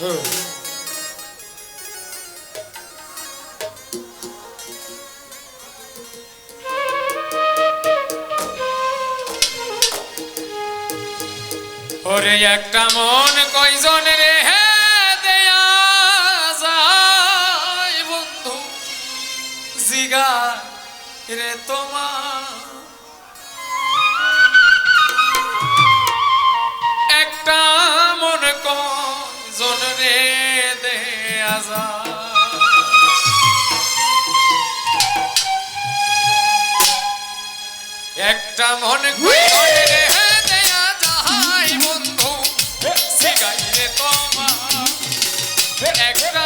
ওরে একটা মন কয়জন রে হে দেয়া যায় বন্ধু? জিগা রে তোমার। একটা মন কয় সজন রে দে একটা মন রে দেয়া যাই বন্ধু শিখাইলে তোমার একটা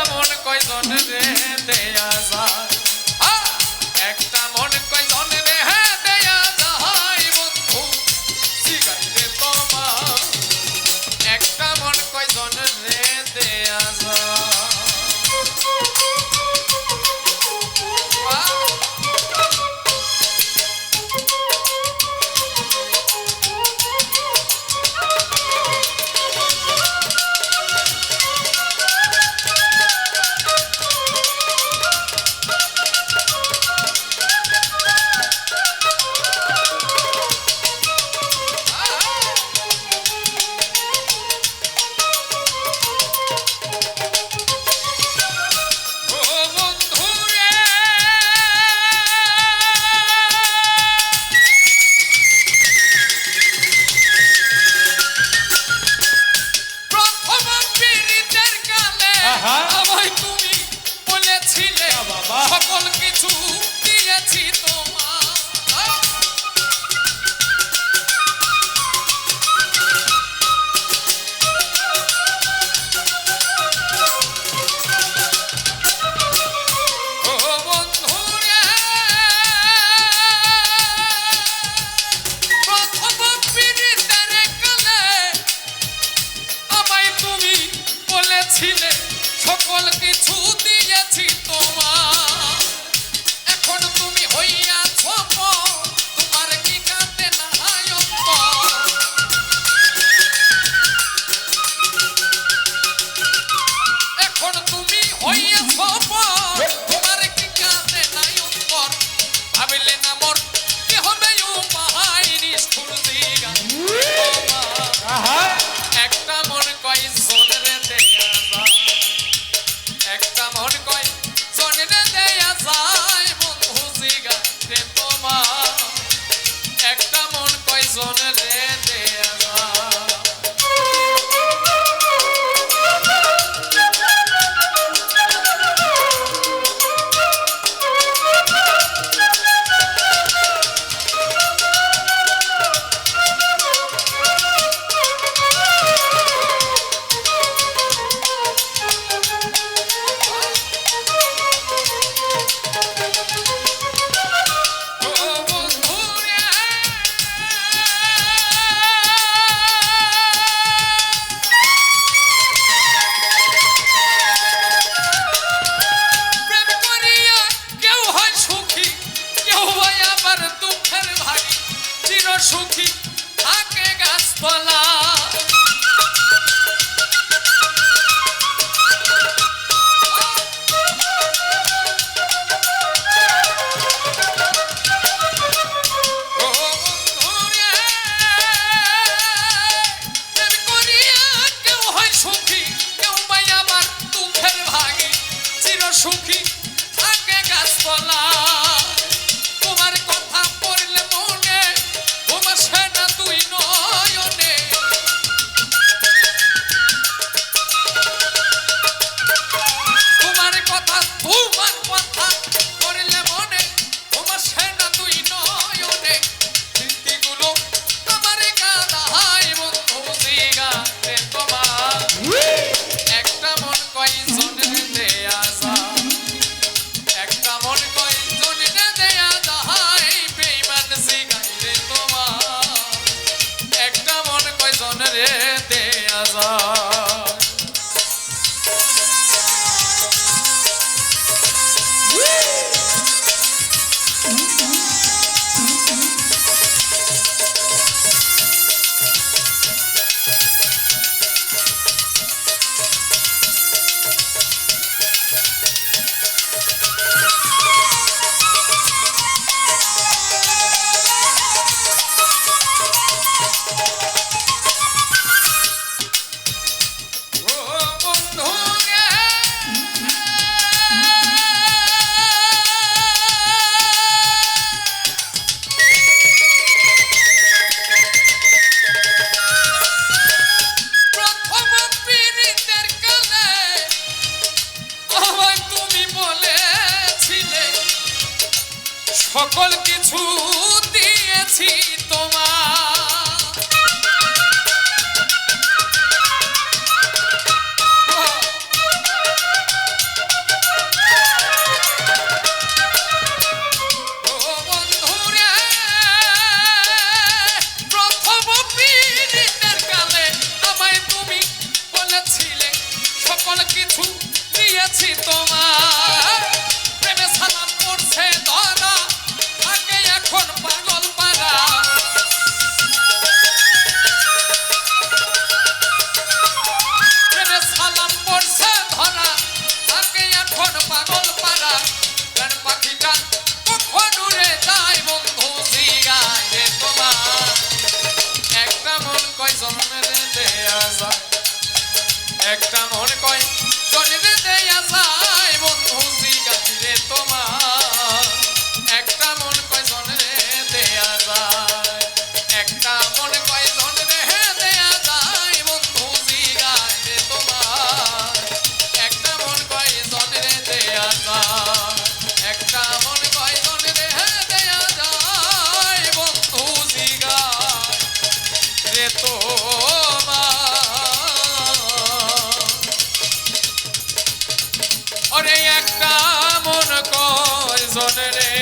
ছিলে সকল কিছু Follow siete. সকল কিছু দিয়েছি তোমার একটা মন কয় একটা মন কয় জনরে।